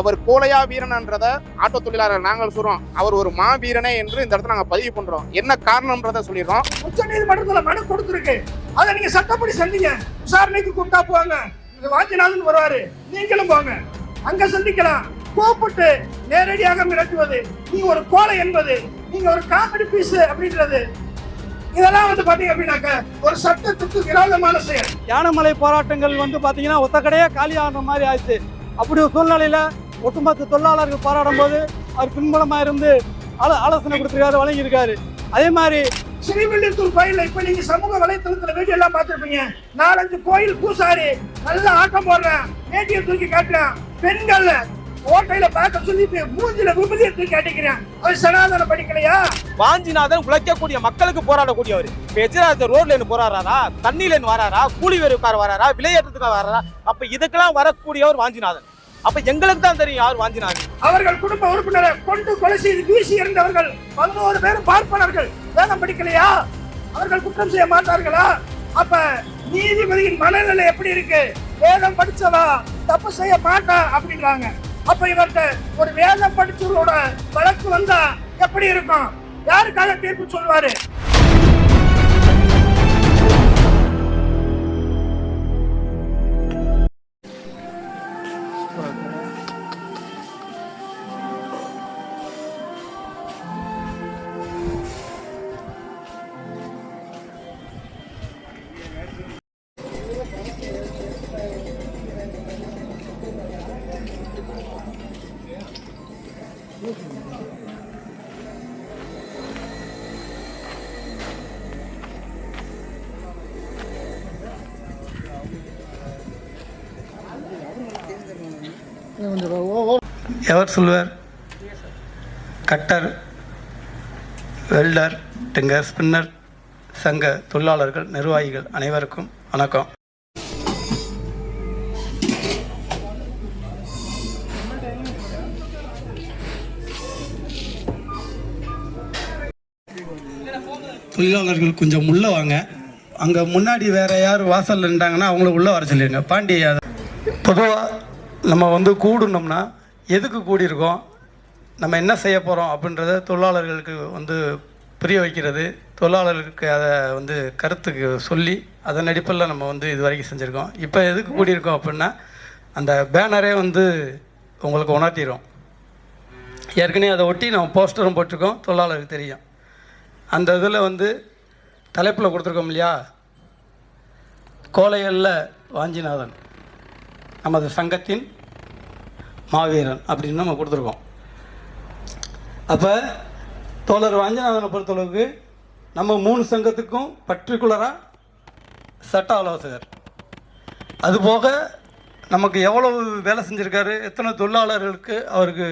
அவர் கோலையா வீரன்ன்றத auto தொழிலாளர் நாங்கள் சொல்றோம். அவர் ஒரு மாவீரனே என்று இந்த இடத்துல நாங்க பதிவு பண்றோம். என்ன காரணம்ன்றத சொல்லிடுறோம். உச்ச நீதிமன்றத்துல மனு கொடுத்துருக்கு அதை நீங்க சட்டப்படி செஞ்சீங்க விசாரணைக்கு கூப்பிட்டா போவாங்க வாஞ்சிநாதன் வருவாரு நீங்களும் போங்க. அங்க சந்திக்கலாம். கூப்பிட்டு நேரடியாக மிரட்டுவது. நீ ஒரு கோலை என்பது. நீங்க ஒரு காமெடி பீஸ் அப்படின்றது. இதெல்லாம் வந்து பாத்தீங்க அப்படின்னாக்க ஒரு சட்டத்துக்கு விரோதமான செயல். யானைமலை போராட்டங்கள் வந்து பார்த்தீங்கன்னா ஒத்தக்கடையே காலியாகிற மாதிரி ஆயிடுச்சு. அப்படி ஒரு சூழ்நிலையில் ஒட்டுமொத்த தொழிலாளர்கள் போராடும் போது அவர் பின்புலமாக இருந்து ஆலோ ஆலோசனை கொடுத்துருக்காரு வழங்கியிருக்காரு. அதே மாதிரி ஸ்ரீவில்லிபுத்தூர் கோயில்ல இப்ப நீங்க சமூக வலைத்தளத்துல வீடியோ எல்லாம் பார்த்திருப்பீங்க. நாலஞ்சு கோயில் பூசாரி நல்ல ஆட்டம் போடுறேன். வேட்டியை தூக்கி காட்டுறேன். பெண்கள் ஓட்டையில பார்க்க சொல்லிட்டு மூஞ்சில விபதியை தூக்கி அடிக்கிறேன் அது சனாதன படிக்கலையா? வாஞ்சிநாதன் உழைக்கக்கூடிய மக்களுக்கு போராடக்கூடியவர். இப்ப எஜராஜ் ரோட்ல இருந்து போராடுறாரா தண்ணியில இருந்து வராரா? கூலி வேறுக்கார வராரா? விலையேற்றத்துக்காக வராரா? அப்ப இதுக்கெல்லாம் வரக்கூடியவர் வாஞ்சிநாதன். அப்ப எங்களுக்கு தான் தெரியும் யார் வாஞ்சிநாதன். அவர்கள் குடும்ப உறுப்பினரை கொண்டு கொலை செய்து வீசி எறிந்தவர்கள் பதினோரு பேர் பார்ப்பனர்கள். வேதம் படிக்கலையா? அவர்கள் குற்றம் செய்ய மாட்டார்களா? அப்ப நீதிபதியின் மனநிலை எப்படி இருக்கு? வேதம் படிச்சவா? தப்பு செய்ய மாட்டா? அப்படின்றாங்க. அப்ப இவருக்கு ஒரு வேதம் படிச்சவங்களோட வழக்கு வந்தா எப்படி இருக்கும்? யாருக்காக தீர்ப்பு சொல்வாரு? Ever silver cutter welder tinker spinner சங்க தொழிலாளர்கள் நிர்வாகிகள் அனைவருக்கும் வணக்கம். தொழிலாளர்கள் கொஞ்சம் உள்ளே வாங்க. அங்கே முன்னாடி வேற யார் வாசல்ல நின்றாங்கன்னா அவங்கள உள்ளே வர சொல்லிடுங்க. பாண்டி பொதுவாக நம்ம வந்து கூடணும்னா எதுக்கு கூடியிருக்கோம்? நம்ம என்ன செய்ய போகிறோம் அப்படின்றத தொழிலாளர்களுக்கு வந்து புரிய வைக்கிறது. தொழிலாளர்களுக்கு அதை வந்து கருத்துக்கு சொல்லி அதன் அடிப்படையில் நம்ம வந்து இது வரைக்கும் செஞ்சுருக்கோம். இப்போ எதுக்கு கூடியிருக்கோம் அப்படின்னா அந்த பேனரே வந்து உங்களுக்கு உணர்த்திடும் ஏற்கனவே அதை ஒட்டி நம்ம போஸ்டரும் போட்டிருக்கோம். தொழிலாளருக்கு தெரியும். அந்த இதில் வந்து தலைப்பில் கொடுத்துருக்கோம் இல்லையா? கோலையல்ல வாஞ்சிநாதன் நமது சங்கத்தின் மாவீரன் அப்படின்னு நம்ம கொடுத்துருக்கோம். அப்போ தோழர் வாஞ்சநாதனை பொறுத்தளவுக்கு நம்ம மூணு சங்கத்துக்கும் பர்டிகுலராக சட்ட ஆலோசகர். அதுபோக நமக்கு எவ்வளவு வேலை செஞ்சுருக்காரு எத்தனை தொழிலாளர்களுக்கு அவருக்கு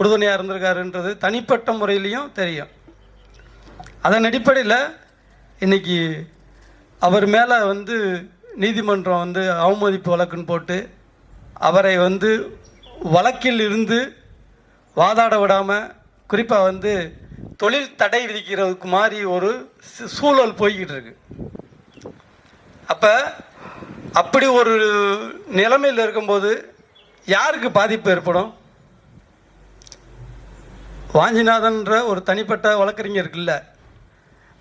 உறுதுணையாக இருந்திருக்காருன்றது தனிப்பட்ட முறையிலையும் தெரியும். அதன் அடிப்படையில் இன்னைக்கு அவர் மேலே வந்து நீதிமன்றம் வந்து அவமதிப்பு வழக்குன்னு போட்டு அவரை வந்து வழக்கில் இருந்து வாதாட விடாமல் குறிப்பாக வந்து தொழில் தடை விதிக்கிறதுக்கு மாதிரி ஒரு சு- சூழல் போய்கிட்டு இருக்கு. அப்போ அப்படி ஒரு நிலைமையில் இருக்கும்போது யாருக்கு பாதிப்பு ஏற்படும்? வாஞ்சிநாதன்ற ஒரு தனிப்பட்ட வழக்கறிஞர் இல்லை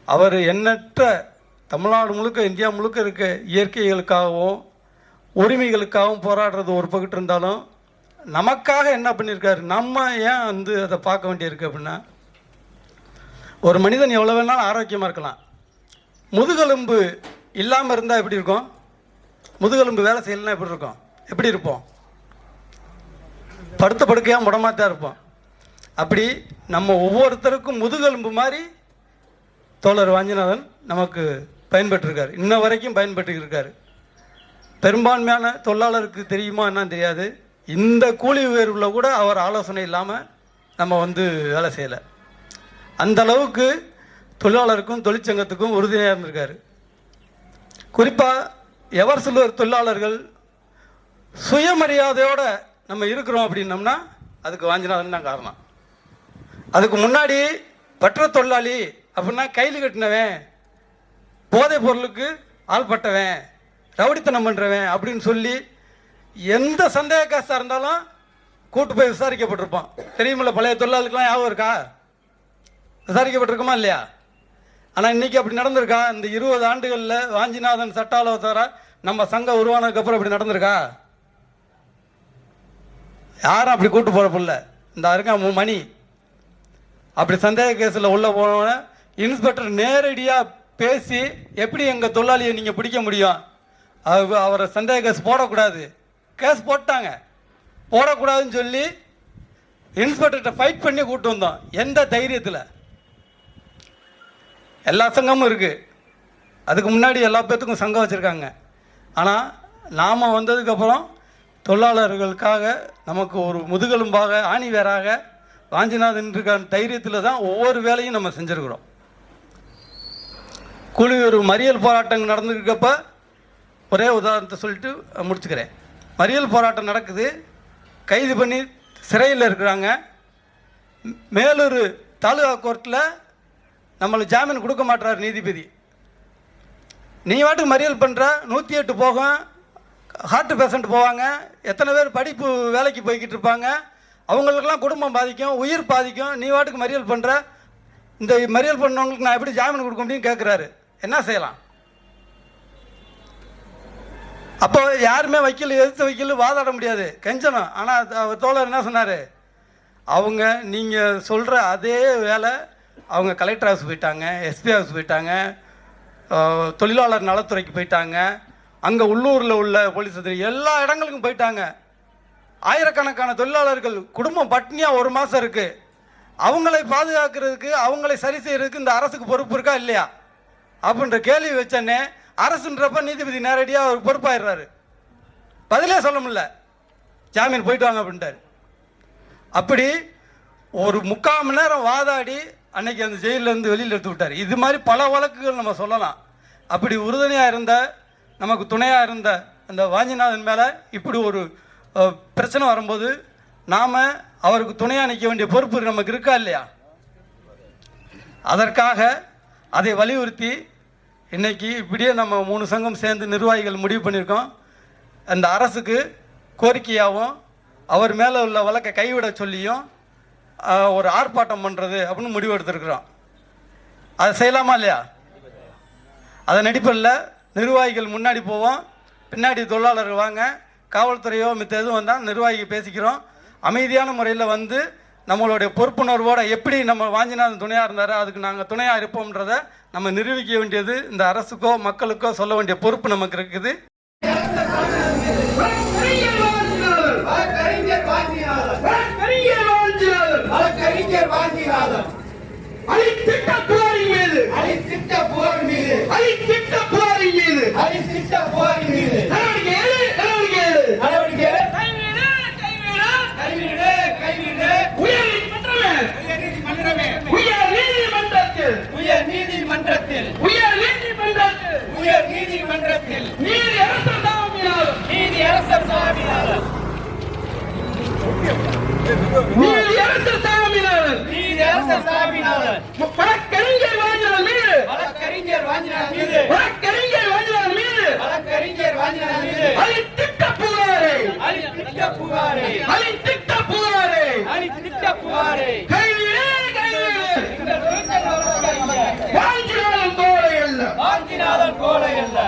அவர் எண்ணற்ற தமிழ்நாடு முழுக்க இந்தியா முழுக்க இருக்க இயற்கைகளுக்காகவும் உரிமைகளுக்காகவும் போராடுறது ஒரு பக்கத்து இருந்தாலும் நமக்காக என்ன பண்ணியிருக்காரு நம்ம ஏன் வந்து அதை பார்க்க வேண்டியிருக்கு அப்படின்னா ஒரு மனிதன் எவ்வளோ வேணாலும் ஆரோக்கியமாக இருக்கலாம். முதுகெலும்பு இல்லாமல் இருந்தால் எப்படி இருக்கும்? முதுகெலும்பு வேலை செய்யலைன்னா எப்படி இருக்கும்? எப்படி இருப்போம்? படுத்த படுக்கையாக முடமாக தான் இருப்போம். அப்படி நம்ம ஒவ்வொருத்தருக்கும் முதுகெலும்பு மாதிரி தோழர் வாஞ்சிநாதன் நமக்கு பயன்பட்டுருக்கார் இன்ன வரைக்கும் பயன்பட்டு இருக்கார் பெரும்பான்மையான தொழிலாளருக்கு தெரியுமா என்னன்னு தெரியாது. இந்த கூலி உயர்வில் கூட அவர் ஆலோசனை இல்லாமல் நம்ம வந்து வேலை செய்யலை. அந்த அளவுக்கு தொழிலாளருக்கும் தொழிற்சங்கத்துக்கும் உறுதுணையாக இருந்திருக்காரு. குறிப்பாக எவர் சிலர் தொழிலாளர்கள் சுயமரியாதையோடு நம்ம இருக்கிறோம் அப்படின்னம்னா அதுக்கு வாஞ்சிநாதன் தான் காரணம். அதுக்கு முன்னாடி பற்ற தொழிலாளி அப்படின்னா கையில் கட்டினவன் போதைப் பொருளுக்கு ஆள்பட்டவன் ரவுடித்தனம் பண்ணுறவன் அப்படின்னு சொல்லி எந்த சந்தேக காசாக இருந்தாலும் கூட்டு போய் விசாரிக்கப்பட்டிருப்போம் தெரியுமில்ல பழைய தொழிலாளருக்கெல்லாம் ஞாபகம் இருக்கா? விசாரிக்கப்பட்டிருக்குமா இல்லையா? ஆனால் இன்னைக்கு அப்படி நடந்திருக்கா? இந்த இருபது ஆண்டுகளில் வாஞ்சிநாதன் சட்ட ஆலோசகரா நம்ம சங்கம் உருவானதுக்கப்புறம் இப்படி நடந்திருக்கா? யாரும் அப்படி கூட்டு போகிறப்பில்ல இந்த இருக்க மணி. அப்படி சந்தேக கேஸில் உள்ளே போனவன இன்ஸ்பெக்டர் நேரடியாக பேசி எப்படி எங்கள் தொழிலாளியை நீங்கள் பிடிக்க முடியும்? அவ- அவரை சந்தேக கேஸ் போடக்கூடாது. கேஸ் போட்டாங்க. போடக்கூடாதுன்னு சொல்லி இன்ஸ்பெக்டர்கிட்ட ஃபைட் பண்ணி கூட்டு வந்தோம். எந்த தைரியத்தில்? எல்லா சங்கமும் இருக்குது அதுக்கு முன்னாடி எல்லா பேர்த்துக்கும் சங்கம் வச்சுருக்காங்க. ஆனால் நாம் வந்ததுக்கப்புறம் தொழிலாளர்களுக்காக நமக்கு ஒரு முதுகெலும்பாக ஆணிவேராக வாஞ்சிநாதன் இருக்க தைரியத்தில் தான் ஒவ்வொரு வேலையும் நம்ம செஞ்சுருக்குறோம். குழு ஒரு மறியல் போராட்டம் நடந்துருக்கப்ப ஒரே உதாரணத்தை சொல்லிட்டு முடிச்சுக்கிறேன். மறியல் போராட்டம் நடக்குது. கைது பண்ணி சிறையில் இருக்கிறாங்க. மேலூர் தாலுகா கோர்ட்டில் நம்மளுக்கு ஜாமீன் கொடுக்க மாட்டார் நீதிபதி. நீ வாட்டுக்கு மறியல் பண்ணுற நூற்றி எட்டு போகும். ஹார்ட் பேஷண்ட் போவாங்க. எத்தனை பேர் படிப்பு வேலைக்கு போய்கிட்டு இருப்பாங்க. அவங்களுக்கெல்லாம் குடும்பம் பாதிக்கும் உயிர் பாதிக்கும். நீ வாட்டுக்கு மறியல் பண்ணுற இந்த மறியல் பண்ணவங்களுக்கு நான் எப்படி ஜாமீன் கொடுக்க முடியும்னு கேட்குறாரு என்ன செய்யலாம்? அப்போ யாருமே வக்கீல் எதிர்த்து வக்கீல் வாதாட முடியாது. கெஞ்சணும். ஆனால் அவர் தோழர் என்ன சொன்னார்? அவங்க நீங்கள் சொல்கிற அதே வேலை அவங்க கலெக்டர் ஹவுஸ் போயிட்டாங்க எஸ்பி ஹவுஸ் போயிட்டாங்க தொழிலாளர் நலத்துறைக்கு போயிட்டாங்க. அங்கே உள்ளூரில் உள்ள போலீஸ் எல்லா இடங்களுக்கும் போயிட்டாங்க. ஆயிரக்கணக்கான தொழிலாளர்கள் குடும்பம் பட்னியாக ஒரு மாதம் இருக்குது அவங்களை பாதுகாக்கிறதுக்கு அவங்களை சரி செய்கிறதுக்கு இந்த அரசுக்கு பொறுப்பு இருக்கா இல்லையா? அப்படின்ற கேள்வி வச்சோன்னே அரசுன்றப்ப நீதிபதி நேரடியாக அவர் பொறுப்பாயிடுறாரு. பதிலே சொல்ல முடியல. ஜாமீன் போயிட்டு வாங்க அப்படின்ட்டார். அப்படி ஒரு முக்கால் மணி நேரம் வாதாடி அன்னைக்கு அந்த ஜெயிலிருந்து வெளியில் எடுத்து விட்டார். இது மாதிரி பல வழக்குகள் நம்ம சொல்லலாம். அப்படி உறுதுணையாக இருந்த நமக்கு துணையாக இருந்த அந்த வாஞ்சிநாதன் மேலே இப்படி ஒரு பிரச்சனை வரும்போது நாம் அவருக்கு துணையாக நிற்க வேண்டிய பொறுப்பு நமக்கு இருக்கா இல்லையா? அதற்காக அதை வலியுறுத்தி இன்னைக்கு இப்படியே நம்ம மூணு சங்கம் சேர்ந்து நிர்வாகிகள் முடிவு பண்ணியிருக்கோம். அந்த அரசுக்கு கோரிக்கையாகவும் அவர் மேலே உள்ள வழக்கை கைவிட சொல்லியும் ஒரு ஆர்ப்பாட்டம் பண்ணுறது அப்படின்னு முடிவு எடுத்திருக்கிறோம். அதை செய்யலாமா இல்லையா? அதன் அடிப்படையில் நிர்வாகிகள் முன்னாடி போவோம் பின்னாடி தொழிலாளர்கள் வாங்க காவல்துறையோ மித்த எதுவும் வந்தால் நிர்வாகி பேசிக்கிறோம். அமைதியான முறையில் வந்து நம்மளுடைய பொறுப்புணர்வோடு எப்படி நம்ம வாஞ்சிநாதன் துணையாக இருந்தாரோ அதுக்கு நாங்கள் துணையாக இருப்போம்ன்றதை நம்ம நிரூபிக்க வேண்டியது இந்த அரசுக்கோ மக்களுக்கோ சொல்ல வேண்டிய பொறுப்பு நமக்கு இருக்குது. அழித்திட்ட மீது. அழித்திட்ட மீது. அழித்திட்ட மீது. அழித்திட்ட மீது நடவடிக்கை எடு நடவடிக்கை எடு நடவடிக்கை எடு கைவிடு கைவிடு கைவிடு கைவிடு உயர் நீதிமன்றமே உயர் நீதிமன்றத்தில் உயர் நீதிமன்றத்தில் உயர் நீதிமன்றத்தில் உயர் நீதிமன்றத்தில் நீதி அரசர் சாமியார் நீதி அரசர் சாமியார் நீதி அரசர் சாமியார் நீதி அரசர் சாமியார் வழக்கறிஞர் வாஞ்சினார் மீது. வழக்கறிஞர் வாஞ்சினார் மீது. வழக்கறிஞர் வாஞ்சினார் மீது. வழக்கறிஞர் வாஞ்சினார் மீது. புகாரை. அழித்திட்ட புகாரை. புகாரை. அழித்திட்ட புகாரை. கைவிடு கைவிடு வாஞ்சினாலும் கோலை அல்ல. வாஞ்சினாலும் கோலை அல்ல.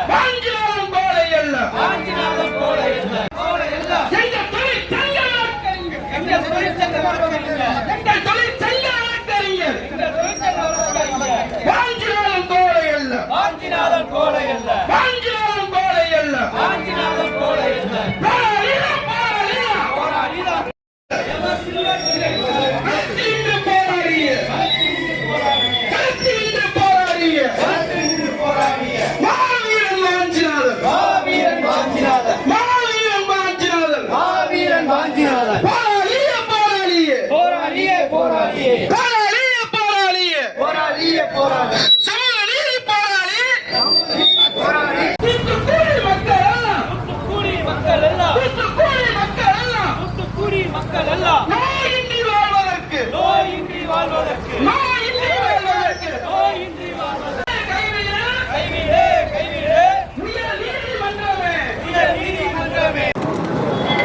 மக்கள் எல்லாம் நோயின்றி வாழ்வதற்கு. நோயின்றி வாழ்வதற்கு. நோயின்றி வாழ்வதற்கு. நோயின்றி வாழ்வதற்கு. கைவிடு. கைவிடு கைவிடு. உயர் நீதிமன்றமே உயர் நீதிமன்றமே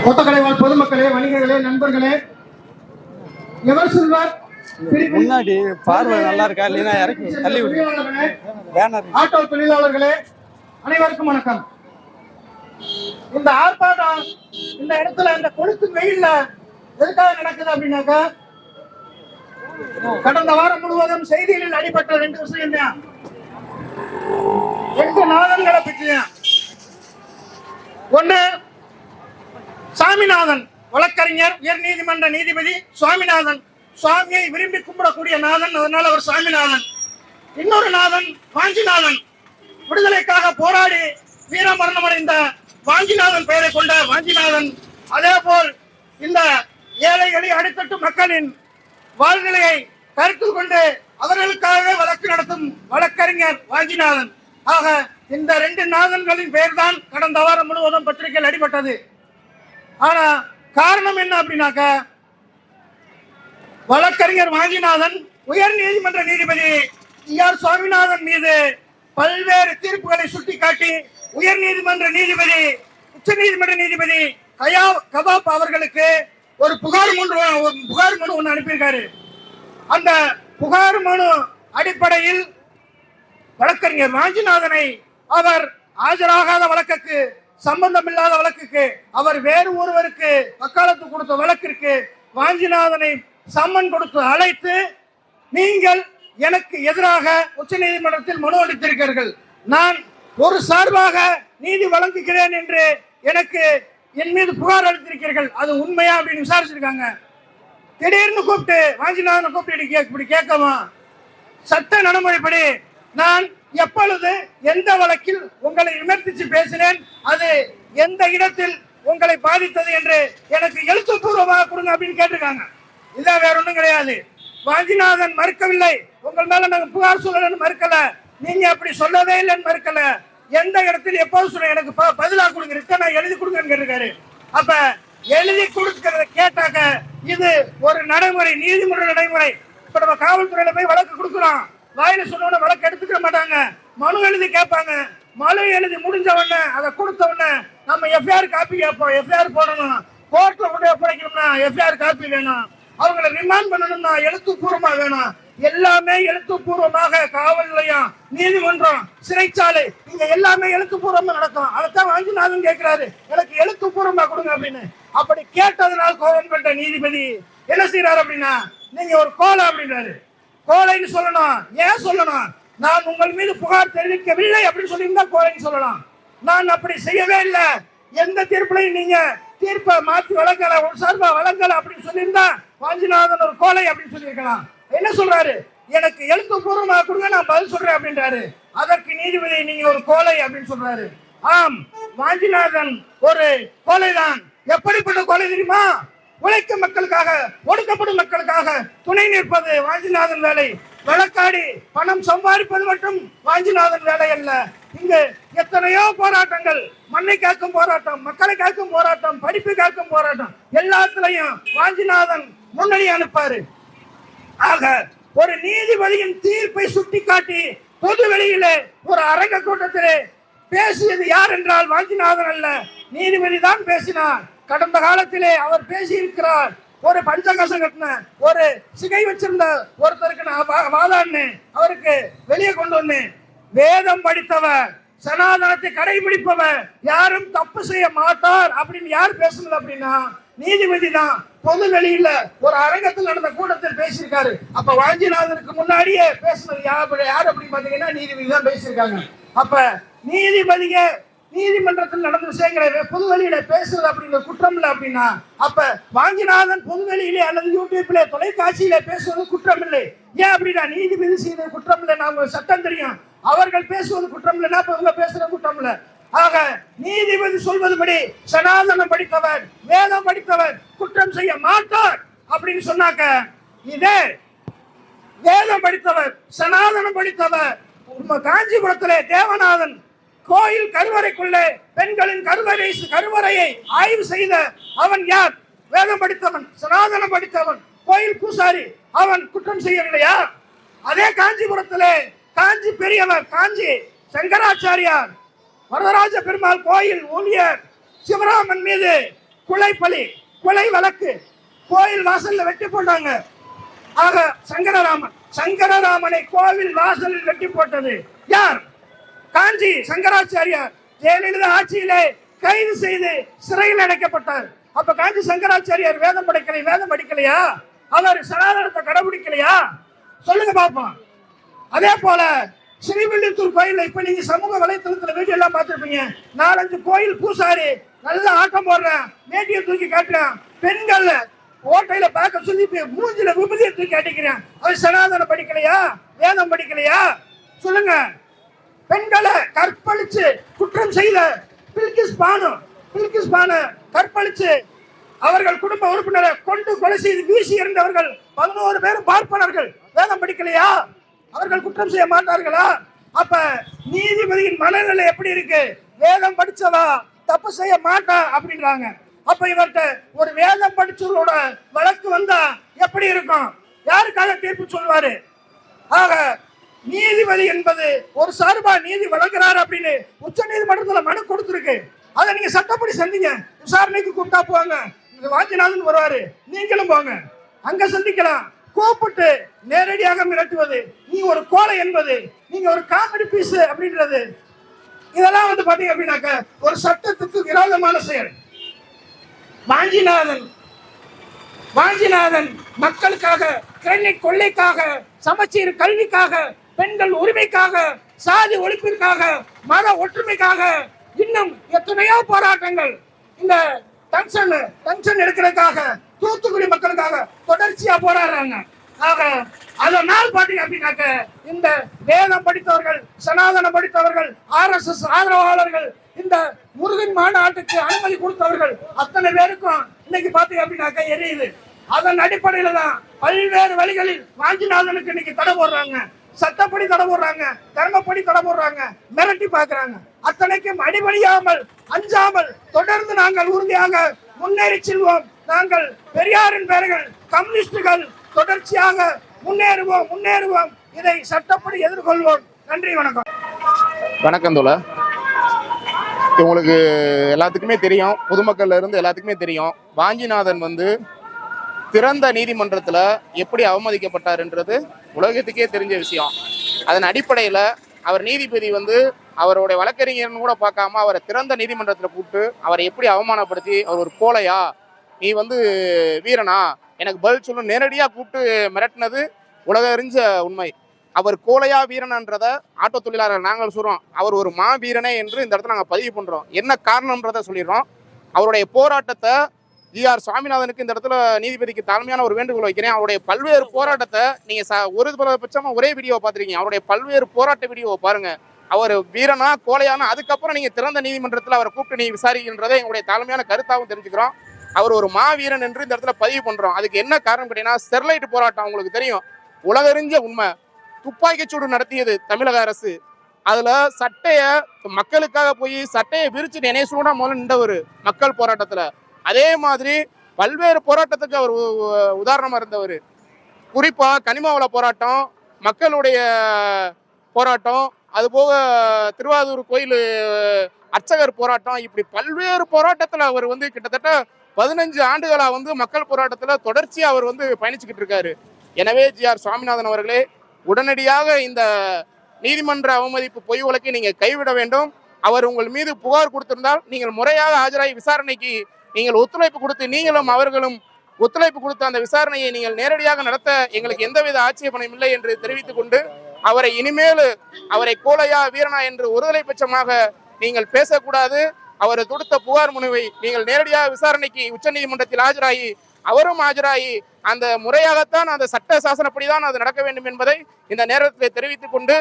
கொட்டக்கடை வாழ் பொதுமக்களே வணிகர்களே நண்பர்களே எவர் சொல்வார்? முன்னாடி பார்வை நல்லா இருக்கா? இல்லைன்னா இறக்கி தள்ளி விடு. தொழிலாளர்களே பேனர். ஆட்டோ தொழிலாளர்களே அனைவருக்கும் வணக்கம். இந்த ஆர்ப்பாட்டம் இந்த இடத்துல இந்த கொளுத்து வெயில்ல எதுக்காக நடக்குது அப்படின்னாக்கா கடந்த வாரம் முழுவதும் செய்திகளில் அடிபட்ட ரெண்டு விஷயம் தான் ரெண்டு நாதன்களை பற்றியா? ஒண்ணு சாமிநாதன் வழக்கறிஞர் உயர் நீதிமன்ற நீதிபதி சுவாமிநாதன். சுவாமியை விரும்பி கும்பிடக்கூடிய நாதன் அதனால அவர் சாமிநாதன். இன்னொரு நாதன் வாஞ்சிநாதன் விடுதலைக்காக போராடி வீரமரணம் அடைந்த வாஞ்சிநாதன் பெயரை கொண்ட வாஞ்சிநாதன் அதே போல் இந்த ஏழைகளை அடித்தட்டு மக்களின் வாழ்நிலையை கருத்தில் கொண்டு அவர்களுக்காகவே வழக்கு நடத்தும் வழக்கறிஞர் வாஞ்சிநாதன். ஆக இந்த ரெண்டு நாதன்களின் பெயர்தான் கடந்த வாரம் முழுவதும் பத்திரிகையில் அடிபட்டது. ஆனா காரணம் என்ன அப்படின்னாக்க வழக்கறிஞர் வாஞ்சிநாதன் உயர் நீதிமன்ற நீதிபதி டி ஆர் சுவாமிநாதன் மீது பல்வேறு தீர்ப்புகளை சுட்டிக்காட்டி உயர் நீதிமன்ற நீதிபதி உச்ச நீதிமன்ற நீதிபதி கயா கபாப் அவர்களுக்கு ஒரு புகார் மனு புகார் மனு ஒன்று அனுப்பியிருக்காரு. அந்த புகார் மனு அடிப்படையில் வழக்கறிஞர் வாஞ்சிநாதனை அவர் ஆஜராகாத வழக்குக்கு சம்பந்தமில்லாத வழக்குக்கு அவர் வேறு ஒருவருக்கு வக்காலத்து கொடுத்த வழக்கிற்கு வாஞ்சிநாதனை சம்மன் கொடுத்து அழைத்து நீங்கள் எனக்கு எதிராக உச்சநீதிமன்றத்தில் மனு அளித்திருக்கிறீர்கள். நான் ஒரு சார்பாக நீதி வழங்குகிறேன் என்று எனக்கு என் மீது புகார் அளித்திருக்கிறீர்கள். அது உண்மையா அப்படின்னு விசாரிச்சிருக்காங்க. திடீர்னு கூப்பிட்டு வாஞ்சிநாதனை கூப்பிட்டு இப்படி இப்படி கேட்கமா சட்ட நடைமுறைப்படி நான் எப்பொழுது எந்த வழக்கில் உங்களை விமர்சித்து பேசினேன் அது எந்த இடத்தில் உங்களை பாதித்தது என்று எனக்கு எழுத்துப்பூர்வமாக கொடுங்க அப்படின்னு கேட்டிருக்காங்க. இதான் வேற ஒன்றும் கிடையாது. வாஞ்சிநாதன் மறுக்கவில்லை. உங்கள் மேல நாங்கள் புகார் சொல்லலன்னு மறுக்கல. நீங்க அப்படி சொல்லவே இல்லைன்னு மறுக்கல. எந்த இடத்தில் எப்போது சொன்ன எனக்கு ப- கொடுங்க. கொடுங்க நான் எழுதி கொடுங்கன்னு கேட்டிருக்காரு. அப்ப எழுதி கொடுக்கறத கேட்டாக்க இது ஒரு நடைமுறை நீதிமன்ற நடைமுறை. இப்ப நம்ம காவல்துறையில போய் வழக்கு கொடுக்குறோம் வாயில சொன்ன வழக்கு எடுத்துக்க மாட்டாங்க. மனு எழுதி கேட்பாங்க. மனு எழுதி முடிஞ்ச உடனே அதை கொடுத்த உடனே நம்ம எஃப்ஐஆர் காப்பி கேட்போம். எஃப்ஐஆர் போடணும். கோர்ட்ல கொண்டு ஒப்படைக்கணும்னா எஃப்ஐஆர் காப்பி வேணும். அவங்கள ரிமாண்ட் பண்ணணும்னா எழுத்துப்பூர்வமா வேணும். எல்லாமே எழுத்துப்பூர்வமாக காவல் நிலையம் நீதிமன்றம் சிறைச்சாலை இங்க எல்லாமே எழுத்துப்பூர்வமா நடக்கும். அதைத்தான் வாஞ்சிநாதன் கேட்கிறாரு. எனக்கு எழுத்துப்பூர்வமா கொடுங்க அப்படின்னு. அப்படி கேட்டதனால் கோபம் கண்ட நீதிபதி என்ன செய்யறாரு அப்படின்னா நீங்க ஒரு கோலை அப்படின்றாரு. கோலைன்னு சொல்லணும். ஏன் சொல்லணும்? நான் உங்கள் மீது புகார் தெரிவிக்கவில்லை அப்படின்னு சொல்லியிருந்தா கோலைன்னு சொல்லலாம். நான் அப்படி செய்யவே இல்லை. எந்த தீர்ப்புலையும் நீங்க தீர்ப்பை மாற்றி வழங்கல ஒரு சார்பா வழங்கல அப்படின்னு சொல்லியிருந்தா வாஞ்சிநாதன் ஒரு கோலை அப்படின்னு சொல்லியிருக்கலாம். என்ன சொல்றாரு? எனக்கு எழுத்துப்பூர்வமாக கொடுங்க நான் பதில் சொல்றேன் அப்படின்றாரு. அதற்கு நீதிபதி நீங்க ஒரு கோலை அப்படின்னு சொல்றாரு. ஆம் வாஞ்சிநாதன் ஒரு கோலைதான் எப்படிப்பட்ட கோலை தெரியுமா? உழைக்கும் மக்களுக்காக ஒடுக்கப்படும் மக்களுக்காக துணை நிற்பது வாஞ்சிநாதன் வேலை. வழக்காடி பணம் சம்பாதிப்பது மட்டும் வாஞ்சிநாதன் வேலை அல்ல. இங்கு எத்தனையோ போராட்டங்கள் மண்ணை காக்கும் போராட்டம் மக்களை காக்கும் போராட்டம் படிப்பு காக்கும் போராட்டம் எல்லாத்துலயும் வாஞ்சிநாதன் முன்னணி அனுப்பாரு. ஆக ஒரு நீதிபதியின் தீர்ப்பை சுட்டிக்காட்டி பொது வெளியிலே ஒரு அரங்க கூட்டத்திலே பேசியது யார் என்றால் வாஞ்சிநாதன் அல்ல. நீதிபதி தான் பேசினார். கடந்த காலத்திலே அவர் பேசியிருக்கிறார். ஒரு பஞ்சகசம் கட்டின ஒரு சிகை வச்சிருந்த ஒருத்தருக்கு நான் வா- அவருக்கு வெளியே கொண்டு வந்தேன். வேதம் படித்தவர் சனாதனத்தை கடைபிடிப்பவர் யாரும் தப்பு செய்ய மாட்டார் அப்படின்னு யார் பேசுனது அப்படின்னா நீதிபதி தான். பொது வெளியில ஒரு அரங்கத்தில் நடந்த கூட்டத்தில் பேசியிருக்காரு. அப்ப வாஞ்சிநாதனுக்கு முன்னாடியே பேசுனது யார் யார் அப்படின்னு பாத்தீங்கன்னா நீதிபதி தான் பேசியிருக்காங்க. அப்ப நீதிபதிக நீதிமன்றத்தில் நடந்த விஷயங்களை பொது வெளியில பேசுறது அப்படிங்கிற குற்றம் இல்லை அப்படின்னா அப்ப வாஞ்சிநாதன் பொது வெளியிலே அல்லது யூடியூப்ல தொலைக்காட்சியில பேசுவது குற்றம் இல்லை. ஏன் அப்படின்னா நீதிபதி செய்தது குற்றம் இல்லை. நாம சட்டம் தெரியும். அவர்கள் பேசுவது குற்றம் இல்லைன்னா இப்ப இவங்க பேசுறது குற்றம் இல்லை. ஆக நீதிபதி சொல்வதுபடி சனாதனம் படித்தவர் வேதம் படித்தவர் குற்றம் செய்ய மாட்டார். அப்படின்னு சொன்னாக்க இதே வேதம் படித்தவர் சனாதனம் படித்தவர் காஞ்சிபுரத்திலே தேவநாதன் கோயில் கருவறைக்குள்ளே பெண்களின் கருவறை கருவறையை ஆய்வு செய்த அவன் யார்? வேதம் படித்தவன் சனாதனம் படித்தவன் கோயில் பூசாரி அவன் குற்றம் செய்யவில்லையா? அதே காஞ்சிபுரத்திலே காஞ்சி பெரியவர் காஞ்சி சங்கராச்சாரியார் வரதராஜ பெருமாள் கோயில் ஊழியர் சிவராமன் மீது கொலை பலி கொலை வழக்கு. கோயில் வாசல்ல வெட்டி போட்டாங்க. ஆக சங்கரராமன் சங்கரராமனை கோவில் வாசலில் வெட்டி போட்டது யார்? காஞ்சி சங்கராச்சாரியார். ஜெயலலிதா ஆட்சியிலே கைது செய்து சிறையில் அடைக்கப்பட்டார். அப்ப காஞ்சி சங்கராச்சாரியார் வேதம் படிக்கலை வேதம் படிக்கலையா? அவர் சனாதனத்தை கடைபிடிக்கலையா? சொல்லுங்க பாப்போம். அதே போல ஸ்ரீவில்லித்தூர் கோயிலில் இப்ப நீங்க சமூக வலைத்தளத்துல வீடியோ எல்லாம் பார்த்துருப்பீங்க. நாலஞ்சு கோயில் பூசாரி நல்ல ஆட்டம் போடுறேன். வேட்டியை தூக்கி காட்டுறேன். பெண்கள் ஓட்டையில பார்க்க சொல்லி மூஞ்சில விபதியை தூக்கி அடிக்கிறேன். அவர் சனாதன படிக்கலையா? வேதம் படிக்கலையா? சொல்லுங்க. பெண்களை கற்பழிச்சு குற்றம் செய்த பில்கிஸ் பானு பில்கிஸ் பானு கற்பழிச்சு அவர்கள் குடும்ப உறுப்பினரை கொண்டு கொலை செய்து வீசி இருந்தவர்கள் பதினோரு பேரும் பார்ப்பனர்கள். வேதம் படிக்கலையா? அவர்கள் குற்றம் செய்ய மாட்டார்களா? அப்ப நீதிபதியின் மனநிலை எப்படி இருக்கு? வேதம் படிச்சவா? தப்பு செய்ய மாட்டான் அப்படின்றாங்க. அப்ப இவர்கிட்ட ஒரு வேதம் படிச்சவரோட வழக்கு வந்தா எப்படி இருக்கும்? யாருக்காக தீர்ப்பு சொல்வாரு ஆக நீதிபதி என்பது ஒரு சார்பா நீதி வழங்குறாரு அப்படின்னு உச்ச நீதிமன்றத்துல மனு கொடுத்துருக்கு. அதை நீங்க சட்டப்படி சந்திங்க. விசாரணைக்கு கூப்பிட்டா போவாங்க வாஞ்சிநாதன் வருவாரு. நீங்களும் போங்க. அங்க சந்திக்கலாம். கூப்பிட்டு நேரடியாக மிரட்டுவது நீ ஒரு கோலை என்பது நீங்க ஒரு காமெடி பீஸ் அப்படின்றது இதெல்லாம் வந்து பாத்தீங்க அப்படின்னாக்க ஒரு சட்டத்துக்கு விரோதமான செயல். வாஞ்சிநாதன் வாஞ்சிநாதன் மக்களுக்காக கிரெடிட் கொள்ளைக்காக சமச்சீர் கல்விக்காக பெண்கள் உரிமைக்காக சாதி ஒழிப்பிற்காக மத ஒற்றுமைக்காக இன்னும் எத்தனையோ போராட்டங்கள் இந்த டங்ஷன் டங்ஷன் எடுக்கிறதுக்காக தூத்துக்குடி மக்களுக்காக தொடர்ச்சியா போராடுறாங்க. ஆக அதனால் பாத்தீங்க அப்படின்னாக்க இந்த வேதம் படித்தவர்கள் சனாதனம் படித்தவர்கள் ஆர் எஸ் எஸ் ஆதரவாளர்கள் இந்த முருகன் மாநாட்டுக்கு அனுமதி கொடுத்தவர்கள் அத்தனை பேருக்கும் இன்னைக்கு பாத்தீங்க அப்படின்னாக்க எரியுது. அதன் அடிப்படையில தான் பல்வேறு வழிகளில் வாஞ்சிநாதனுக்கு இன்னைக்கு தடை போடுறாங்க. சட்டப்படி தடை போடுறாங்க தர்மப்படி தடை போடுறாங்க மிரட்டி பாக்குறாங்க அத்தனைக்கும் அடிபடியாமல் அஞ்சாமல் தொடர்ந்து நாங்கள் உறுதியாக முன்னேறி செல்வோம். நாங்கள் பெரியாரின் பேர்கள் கம்யூனிஸ்டுகள் தொடர்ச்சியாக முன்னேறுவோம் முன்னேறுவோம். இதை சட்டப்படி எதிர்கொள்வோம். நன்றி வணக்கம். வணக்கம் தோழ உங்களுக்கு எல்லாத்துக்குமே தெரியும். பொதுமக்கள்ல இருந்து எல்லாத்துக்குமே தெரியும். வாஞ்சிநாதன் வந்து திறந்த நீதிமன்றத்தில் எப்படி அவமதிக்கப்பட்டார்ன்றது உலகத்துக்கே தெரிஞ்ச விஷயம். அதன் அடிப்படையில் அவர் நீதிபதி வந்து அவருடைய வழக்கறிஞர்னு கூட பார்க்காம அவரை திறந்த நீதிமன்றத்தில் கூப்பிட்டு அவரை எப்படி அவமானப்படுத்தி அவர் ஒரு கோலையா நீ வந்து வீரனா? எனக்கு பதில் சொல்லு. நேரடியாக கூப்பிட்டு மிரட்டினது உலக அறிஞ்ச உண்மை. அவர் கோலையா வீரனன்றத ஆட்டோ தொழிலாளர் நாங்கள் சொல்கிறோம் அவர் ஒரு மாவீரனே என்று இந்த இடத்துல நாங்கள் பதிவு பண்ணுறோம் என்ன காரணம்ன்றத சொல்லிடுறோம். அவருடைய போராட்டத்தை ஜிஆர் சுவாமிநாதனுக்கு இந்த இடத்துல நீதிபதிக்கு தாழ்மையான ஒரு வேண்டுகோள் வைக்கிறேன். அவருடைய பல்வேறு போராட்டத்தை நீங்கள் ச ஒரு பலபட்சமாக ஒரே வீடியோவை பார்த்துருக்கீங்க. அவருடைய பல்வேறு போராட்ட வீடியோவை பாருங்கள் அவர் வீரனா கோலையானா அதுக்கப்புறம் நீங்கள் திறந்த நீதிமன்றத்தில் அவரை கூப்பிட்டு நீ விசாரிக்கின்றதை எங்களுடைய தாழ்மையான கருத்தாகவும் தெரிஞ்சுக்கிறோம். அவர் ஒரு மாவீரன் என்று இந்த இடத்துல பதிவு பண்றோம். அதுக்கு என்ன காரணம் கேட்டீங்கன்னா ஸ்டெர்லைட் போராட்டம் உங்களுக்கு தெரியும். உலகறிஞ்ச உண்மை. துப்பாக்கிச்சூடு நடத்தியது தமிழக அரசு. அதுல சட்டைய மக்களுக்காக போய் சட்டையை விரிச்சு சூடா முதல்ல நின்றவர் மக்கள் போராட்டத்துல. அதே மாதிரி பல்வேறு போராட்டத்துக்கு அவர் உ- உதாரணமா இருந்தவர். குறிப்பா கனிமாவள போராட்டம் மக்களுடைய போராட்டம் அதுபோக திருவாரூர் கோயில் அர்ச்சகர் போராட்டம் இப்படி பல்வேறு போராட்டத்துல அவர் வந்து கிட்டத்தட்ட பதினஞ்சு ஆண்டுகளாக வந்து மக்கள் போராட்டத்தில் தொடர்ச்சியாக அவர் வந்து பயணிச்சுக்கிட்டு இருக்காரு. எனவே ஜி ஆர் சுவாமிநாதன் அவர்களே உடனடியாக இந்த நீதிமன்ற அவமதிப்பு பொய் வழக்கை நீங்கள் கைவிட வேண்டும். அவர் உங்கள் மீது புகார் கொடுத்திருந்தால் நீங்கள் முறையாக ஆஜராகி விசாரணைக்கு நீங்கள் ஒத்துழைப்பு கொடுத்து நீங்களும் அவர்களும் ஒத்துழைப்பு கொடுத்த அந்த விசாரணையை நீங்கள் நேரடியாக நடத்த எங்களுக்கு எந்தவித ஆட்சேபனையும் இல்லை என்று தெரிவித்துக் கொண்டு அவரை இனிமேல் அவரை கோலையா வீரனா என்று ஒருதலை பட்சமாக நீங்கள் பேசக்கூடாது. அவர் தொடுத்த புகார் மனுவை நீங்கள் நேரடியாக விசாரணைக்கு உச்சநீதிமன்றத்தில் ஆஜராகி அவரும் ஆஜராகி அந்த முறையாகத்தான் அந்த சட்ட சாசனப்படிதான் அது நடக்க வேண்டும் என்பதை இந்த நேரத்தில் தெரிவித்துக் கொண்டு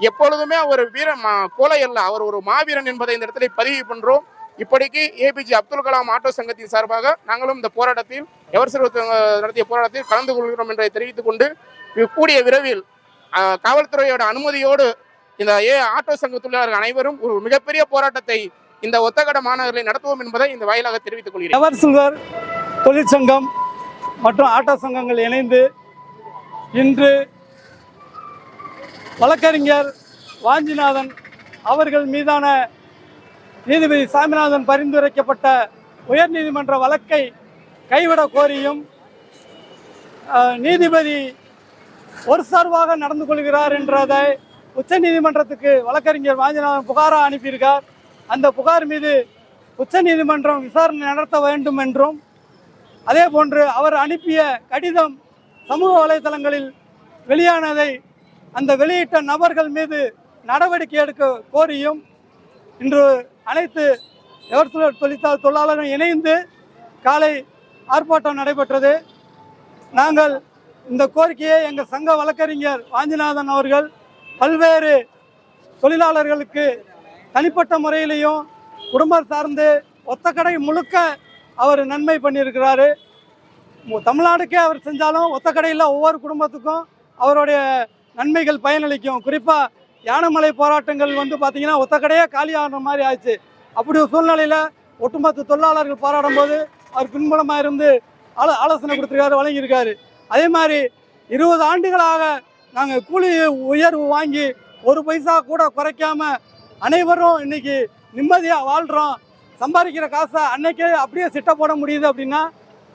எப்பொழுதுமே அவர் வீர மா- கோலை அல்ல அவர் ஒரு மாவீரன் என்பதை இந்த இடத்துல பதிவு பண்றோம். இப்படிக்கு ஏபிஜே அப்துல் கலாம் ஆட்டோ சங்கத்தின் சார்பாக நாங்களும் இந்த போராட்டத்தில் எவர் நடத்திய போராட்டத்தில் கலந்து கொள்கிறோம் என்றை தெரிவித்துக் கொண்டு கூடிய விரைவில் காவல்துறையோட அனுமதியோடு இந்த ஏ ஆட்டோ சங்க தொழிலாளர்கள் அனைவரும் ஒரு மிகப்பெரிய போராட்டத்தை இந்த ஒத்தகட மாநகரை நடத்துவோம் என்பதை இந்த வாயிலாக தெரிவித்துக் கொள்கிறேன். எவர் தொழிற்சங்கம் மற்றும் ஆட்டோ சங்கங்கள் இணைந்து இன்று வழக்கறிஞர் வாஞ்சிநாதன் அவர்கள் மீதான நீதிபதி சாமிநாதன் பரிந்துரைக்கப்பட்ட உயர்நீதிமன்ற வழக்கை கைவிட கோரியும் நீதிபதி ஒரு சார்பாக நடந்து கொள்கிறார் என்றதை உச்சநீதிமன்றத்துக்கு வழக்கறிஞர் வாஞ்சிநாதன் புகாராக அனுப்பியிருக்கார். அந்த புகார் மீது உச்சநீதிமன்றம் விசாரணை நடத்த வேண்டும் என்றும் அதே போன்று அவர் அனுப்பிய கடிதம் சமூக வலைதளங்களில் வெளியானதை அந்த வெளியிட்ட நபர்கள் மீது நடவடிக்கை எடுக்க கோரியும் இன்று அனைத்து எவர்சிலர் தொழிற்சால் தொழிலாளர்கள் இணைந்து காலை ஆர்ப்பாட்டம் நடைபெற்றது. நாங்கள் இந்த கோரிக்கையை எங்கள் சங்க வழக்கறிஞர் வாஞ்சிநாதன் அவர்கள் பல்வேறு தொழிலாளர்களுக்கு தனிப்பட்ட முறையிலையும் குடும்பம் சார்ந்து ஒத்தக்கடை முழுக்க அவர் நன்மை பண்ணியிருக்கிறாரு. தமிழ்நாடுக்கே அவர் செஞ்சாலும் ஒத்தக்கடையில் ஒவ்வொரு குடும்பத்துக்கும் அவருடைய நன்மைகள் பயனளிக்கும். குறிப்பாக யானைமலை போராட்டங்கள் வந்து பார்த்தீங்கன்னா ஒத்தக்கடையே காலியாகிற மாதிரி ஆச்சு அப்படி ஒரு சூழ்நிலையில் ஒட்டுமொத்த தொழிலாளர்கள் போராடும் போது அவர் பின்புலமாக இருந்து ஆலோ ஆலோசனை கொடுத்துருக்காரு வழங்கியிருக்காரு. அதே மாதிரி இருபது ஆண்டுகளாக நாங்கள் கூலி உயர்வு வாங்கி ஒரு பைசா கூட குறைக்காம அனைவரும் இன்னைக்கு நிம்மதியாக வாழ்கிறோம் சம்பாதிக்கிற காசை அன்னைக்கே அப்படியே சிட்ட போட முடியுது அப்படின்னா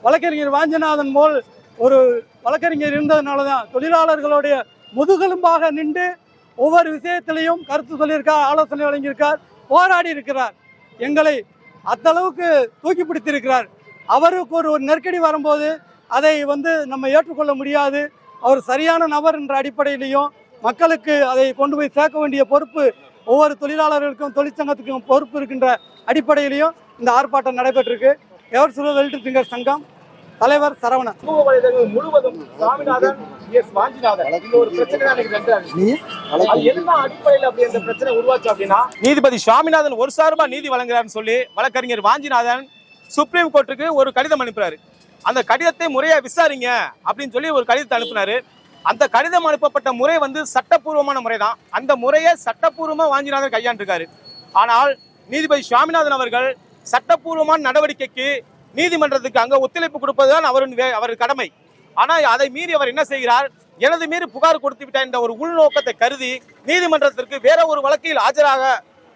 வழக்கறிஞர் வாஞ்சநாதன் போல் ஒரு வழக்கறிஞர் இருந்ததுனால தான் தொழிலாளர்களுடைய முதுகெலும்பாக நின்று ஒவ்வொரு விஷயத்திலையும் கருத்து சொல்லியிருக்கார் ஆலோசனை வழங்கியிருக்கார் போராடி இருக்கிறார். எங்களை அத்தளவுக்கு தூக்கி பிடித்திருக்கிறார் அவருக்கு ஒரு ஒரு நெருக்கடி வரும்போது அதை வந்து நம்ம ஏற்றுக்கொள்ள முடியாது. அவர் சரியான நபர் என்ற அடிப்படையிலையும் மக்களுக்கு அதை கொண்டு போய் சேர்க்க வேண்டிய பொறுப்பு ஒவ்வொரு தொழிலாளர்களுக்கும் தொழிற்சங்கத்துக்கும் பொறுப்பு இருக்கின்ற அடிப்படையிலையும் இந்த ஆர்ப்பாட்டம் நடைபெற்றிருக்கு. எவர் சுழ வெல்ட் திங்கர் சங்கம் தலைவர் சரவணன். முழுவதும் சாமிநாதன் எஸ். வாஞ்சிநாதன். இந்த ஒரு பிரச்சனை தான் இன்னைக்கு ரெண்டு அது என்ன அடிப்படையில் அப்படி அந்த பிரச்சனை உருவாச்சு அப்படின்னா நீதிபதி சுவாமிநாதன் ஒரு சார்பா நீதி வழங்குறாருன்னு சொல்லி வழக்கறிஞர் வாஞ்சிநாதன் சுப்ரீம் கோர்ட்டுக்கு ஒரு கடிதம் அனுப்புறாரு. அந்த கடிதத்தை முறையா விசாரிங்க அப்படின்னு சொல்லி ஒரு கடிதத்தை அனுப்புனாரு. அந்த கடிதம் அனுப்பப்பட்ட முறை வந்து சட்டப்பூர்வமான முறை தான் அந்த முறையை சட்டப்பூர்வமாக வாஞ்சிநாதன் கையாண்டிருக்காரு. ஆனால் நீதிபதி சுவாமிநாதன் அவர்கள் சட்டப்பூர்வமான நடவடிக்கைக்கு நீதிமன்றத்துக்கு அங்கே ஒத்துழைப்பு கொடுப்பதுதான் அவரின் அவர் கடமை. ஆனால் அதை மீறி அவர் என்ன செய்கிறார்? எனது மீறி புகார் கொடுத்து விட்டார் என்ற ஒரு உள்நோக்கத்தை கருதி நீதிமன்றத்திற்கு வேற ஒரு வழக்கில் ஆஜராக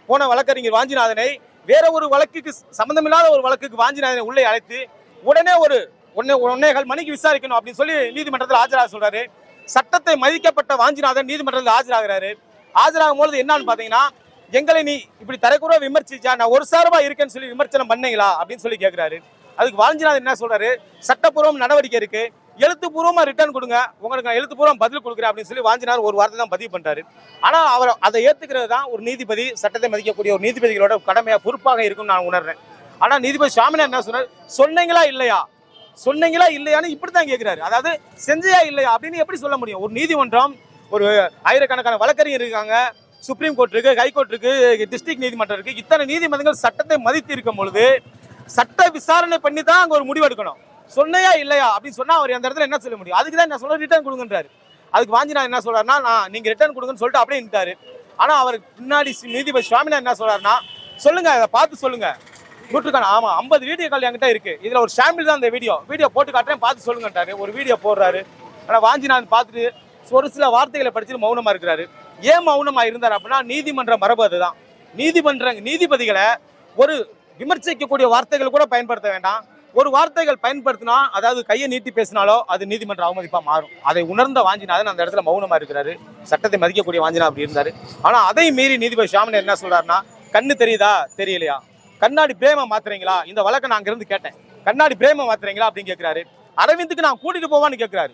போன வழக்கறிஞர் வாஞ்சிநாதனை வேற ஒரு வழக்குக்கு சம்பந்தமில்லாத ஒரு வழக்குக்கு வாஞ்சிநாதனை உள்ளே அழைத்து உடனே ஒரு ஒன்னே ஒன்னேகால் மணிக்கு விசாரிக்கணும் அப்படின்னு சொல்லி நீதிமன்றத்தில் ஆஜராக சொல்றாரு. சட்டத்தை மதிக்கப்பட்ட வாஞ்சிநாதன் நீதிமன்றத்தில் ஆஜராகிறாரு. ஆஜராகும் பொழுது என்னன்னு பாத்தீங்கன்னா எங்களை நீ இப்படி தரக்குறவா விமர்சிச்சா நான் ஒரு சார்பா இருக்கேன்னு சொல்லி விமர்சனம் பண்ணீங்களா? அப்படின்னு சொல்லி கேட்கிறாரு அதுக்கு வாஞ்சிநாதன் என்ன சொல்றாரு? சட்டப்பூர்வம் நடவடிக்கை இருக்கு. எழுத்துப்பூர்வமா ரிட்டர்ன் கொடுங்க. உங்களுக்கு நான் எழுத்துப்பூர்வம் பதில் கொடுக்குறேன். அப்படின்னு சொல்லி வாஞ்சினார் ஒரு வார்த்தை தான் பதிவு பண்றாரு. ஆனா அவர் அதை ஏத்துக்கிறது தான் ஒரு நீதிபதி சட்டத்தை மதிக்கக்கூடிய ஒரு நீதிபதிகளோட கடமையா பொறுப்பாக இருக்கும்னு நான் உணர்றேன். ஆனா நீதிபதி சாமினார் என்ன சொன்னார்? சொன்னீங்களா இல்லையா? சொன்னீங்களா இல்லையான்னு இப்படி தான் கேட்கிறாரு அதாவது செஞ்சையா இல்லையா அப்படின்னு எப்படி சொல்ல முடியும்? ஒரு நீதிமன்றம் ஒரு ஆயிரக்கணக்கான வழக்கறிஞர் இருக்காங்க சுப்ரீம் கோர்ட் இருக்கு ஹைகோர்ட் இருக்கு டிஸ்ட்ரிக்ட் நீதிமன்றம் இருக்கு. இத்தனை நீதிமன்றங்கள் சட்டத்தை மதித்து இருக்கும் பொழுது சட்ட விசாரணை பண்ணி தான் அங்கே ஒரு முடிவு எடுக்கணும். சொன்னையா இல்லையா அப்படின்னு சொன்னா அவர் அந்த இடத்துல என்ன சொல்ல முடியும்? அதுக்கு தான் என்ன சொல்ல ரிட்டர்ன் கொடுங்கன்றாரு. அதுக்கு வாஞ்சி நான் என்ன சொல்றாருன்னா நான் நீங்க ரிட்டர்ன் கொடுங்கன்னு சொல்லிட்டு அப்படியே நின்றாரு ஆனா அவர் பின்னாடி நீதிபதி சுவாமினா என்ன சொல்றாருன்னா சொல்லுங்க அதை பார்த்து சொல்லுங்க. நூற்றுக்கான ஆமாம் ஐம்பது வீடியோக்கள் என்கிட்ட இருக்கு. இதில் ஒரு சாம்பிள் தான் இந்த வீடியோ வீடியோ போட்டு காட்டுறேன் பார்த்து சொல்லுங்கட்டாரு ஒரு வீடியோ போடுறாரு. ஆனால் வாஞ்சிநாதன் பார்த்துட்டு ஒரு சில வார்த்தைகளை படிச்சுட்டு மௌனமாக இருக்கிறாரு. ஏன் மௌனமாக இருந்தார் அப்படின்னா நீதிமன்ற மரபு அதுதான். நீதிமன்ற நீதிபதிகளை ஒரு விமர்சிக்கக்கூடிய வார்த்தைகள் கூட பயன்படுத்த வேண்டாம். ஒரு வார்த்தைகள் பயன்படுத்தினா அதாவது கையை நீட்டி பேசினாலோ அது நீதிமன்ற அவமதிப்பாக மாறும். அதை உணர்ந்த வாஞ்சிநாதன் அந்த இடத்துல மௌனமாக இருக்கிறாரு. சட்டத்தை மதிக்கக்கூடிய வாஞ்சினா அப்படி இருந்தார். ஆனால் அதை மீறி நீதிபதி சாமன் என்ன சொல்கிறாருன்னா கண்ணு தெரியுதா? தெரியலையா? கண்ணாடி பிரேம மாத்துறீங்களா? இந்த வழக்கை நான் அங்கிருந்து கேட்டேன். கண்ணாடி பிரேம மாத்துறீங்களா அப்படின்னு கேட்கிறாரு அரவிந்துக்கு நான் கூட்டிட்டு போவான்னு கேட்கிறாரு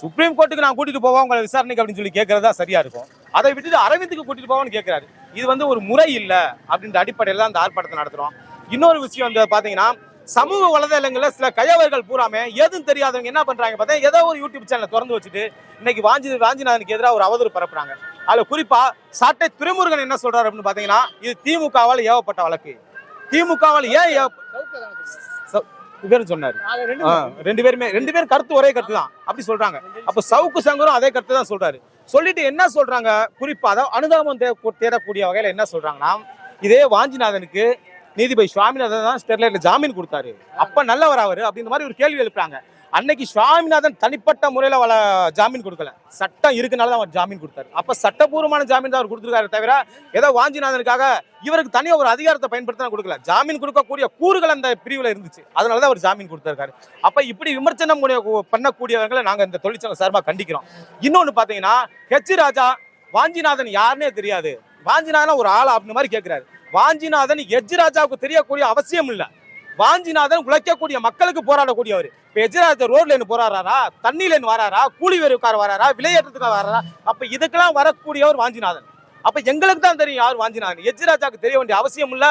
சுப்ரீம் கோர்ட்டுக்கு நான் கூட்டிட்டு போவா உங்களை விசாரணைக்கு அப்படின்னு சொல்லி கேட்கறதா சரியா இருக்கும். அதை விட்டுட்டு அரவிந்துக்கு கூட்டிட்டு போவான்னு கேட்கிறாரு இது வந்து ஒரு முறை இல்லை அப்படின்ற அடிப்படையில் தான் அந்த ஆர்ப்பாட்டத்தை நடத்துறோம். இன்னொரு விஷயம் வந்து பாத்தீங்கன்னா சமூக வலைதளங்களில் சில கயவர்கள் பூராமே எதுவும் தெரியாதவங்க என்ன பண்றாங்க பார்த்தா ஏதோ ஒரு யூடியூப் சேனலை திறந்து வச்சுட்டு இன்னைக்கு வாஞ்சி வாஞ்சிநாதனுக்கு எதிராக ஒரு அவதூறு பரப்புறாங்க. அதுல குறிப்பா சாட்டை துறைமுருகன் என்ன சொல்றாரு அப்படின்னு பாத்தீங்கன்னா இது திமுகவால் ஏவப்பட்ட வழக்கு. திமுகவால் ஏன் இவரும் சொன்னாரு. ரெண்டு பேருமே. ரெண்டு பேரும் கருத்து ஒரே கருத்து தான். அப்படி சொல்றாங்க. அப்ப சவுக்கு சங்கரும் அதே கருத்து தான் சொல்றாரு. சொல்லிட்டு என்ன சொல்றாங்க? குறிப்பா அதாவது அனுதாபம் தேடக்கூடிய வகையில என்ன சொல்றாங்கன்னா இதே வாஞ்சிநாதனுக்கு நீதிபதி சுவாமிநாதன் தான் ஸ்டெர்லைட்ல ஜாமீன் கொடுத்தாரு. அப்ப நல்லவர் அவரு அப்படின்ற மாதிரி ஒரு கேள்வி எழுப்புறாங்க. அன்னைக்கு சுவாமிநாதன் தனிப்பட்ட முறையில் வள ஜாமீன் கொடுக்கல. சட்டம் இருக்கனால தான் அவர் ஜாமீன் கொடுத்தாரு. அப்போ சட்டபூர்வமான ஜாமீன் தான் அவர் கொடுத்துருக்காரு தவிர ஏதோ வாஞ்சிநாதனுக்காக இவருக்கு தனியாக ஒரு அதிகாரத்தை பயன்படுத்த கொடுக்கல. ஜாமீன் கொடுக்கக்கூடிய கூறுகள் அந்த பிரிவில் இருந்துச்சு. அதனால தான் அவர் ஜாமீன் கொடுத்துருக்காரு. அப்போ இப்படி விமர்சனம் பண்ணக்கூடியவர்களை நாங்கள் இந்த தொழிற்சங்க சார்பாக கண்டிக்கிறோம். இன்னொன்று பார்த்தீங்கன்னா ஹெச் ராஜா வாஞ்சிநாதன் யாருன்னே தெரியாது. வாஞ்சிநாதன் ஒரு ஆள் அப்படின்னு மாதிரி கேட்குறாரு வாஞ்சிநாதன் எஜ் ராஜாவுக்கு தெரியக்கூடிய அவசியம் இல்லை. வாஞ்சிநாதன் உழைக்கக்கூடிய மக்களுக்கு போராடக்கூடியவர். இப்போ எஜ்ராஜா ரோட்ல இருந்து போராடுறாரா தண்ணியில இருந்து வராரா? கூலி வேறுக்கார வராரா? விலையேற்றத்துக்காக வராரா? அப்ப இதுக்கெல்லாம் வரக்கூடியவர் வாஞ்சிநாதன். அப்ப எங்களுக்கு தான் தெரியும் யார் வாஞ்சிநாதன். எஜ்ராஜாக்கு தெரிய வேண்டிய அவசியம் இல்ல.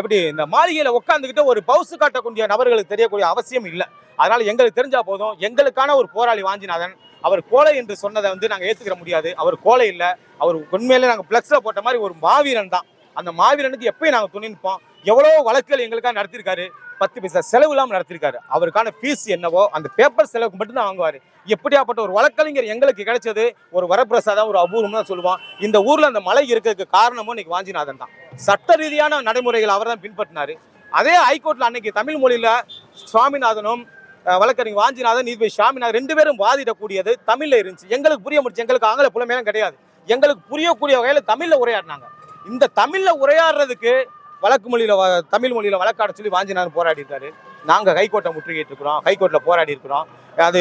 எப்படி இந்த மாளிகையில உட்காந்துக்கிட்டு ஒரு பவுசு காட்டக்கூடிய நபர்களுக்கு தெரியக்கூடிய அவசியம் இல்ல. அதனால எங்களுக்கு தெரிஞ்சா போதும். எங்களுக்கான ஒரு போராளி வாஞ்சிநாதன். அவர் கோலை என்று சொன்னதை வந்து நாங்க ஏத்துக்கிற முடியாது. அவர் கோலை இல்ல. அவர் உண்மையிலே நாங்க பிளக்ஸ்ல போட்ட மாதிரி ஒரு மாவீரன் தான். அந்த மாவீரனுக்கு எப்பயும் நாங்க துணி நிற்போம் எவ்வளோ வழக்குகள் எங்களுக்காக நடத்திருக்காரு பத்து பைசா செலவு இல்லாமல் நடத்திருக்காரு அவருக்கான ஃபீஸ் என்னவோ அந்த பேப்பர் செலவுக்கு மட்டும்தான் வாங்குவார். எப்படியாப்பட்ட ஒரு வழக்கறிஞர் எங்களுக்கு கிடைச்சது ஒரு வரப்பிரசாதம் ஒரு அபூர்வம் தான் சொல்லுவோம் இந்த ஊரில் அந்த மலை இருக்கிறதுக்கு காரணமும் இன்னைக்கு வாஞ்சிநாதன் தான். சட்ட ரீதியான நடைமுறைகள் அவர் தான் பின்பற்றினார். அதே ஹைகோர்ட்டில் அன்னைக்கு தமிழ் மொழியில் சுவாமிநாதனும் வழக்கறிஞர் வாஞ்சிநாதன் நீதிபதி சுவாமிநாதன் ரெண்டு பேரும் வாதிடக்கூடியது தமிழில் இருந்துச்சு. எங்களுக்கு புரிய முடிச்சு எங்களுக்கு ஆங்கில புலமையெல்லாம் கிடையாது. எங்களுக்கு புரியக்கூடிய வகையில் தமிழில் உரையாடினாங்க. இந்த தமிழில் உரையாடுறதுக்கு வழக்கு மொழியில் தமிழ் மொழியில் வழக்காட சொல்லி வாஞ்சினார் போராடி இருக்காரு நாங்கள் ஹைகோர்ட்டை முற்றுகையிட்டு இருக்கிறோம் ஹைகோர்ட்டில் போராடி இருக்கிறோம் அது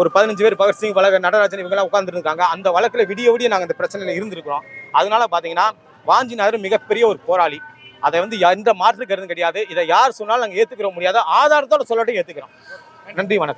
ஒரு பதினஞ்சு பேர் பகத்சிங் வழக்கு நடராஜன் இவங்கெல்லாம் உட்காந்துருக்காங்க அந்த வழக்கில் விடிய விடிய நாங்கள் இந்த பிரச்சனையில் இருந்திருக்கிறோம். அதனால பார்த்தீங்கன்னா வாஞ்சினார் மிகப்பெரிய ஒரு போராளி. அதை வந்து எந்த மாற்று கருதும் கிடையாது. இதை யார் சொன்னாலும் நாங்கள் ஏத்துக்கிற முடியாது. ஆதாரத்தோட சொல்லட்டும் ஏற்றுக்கிறோம் நன்றி வணக்கம்.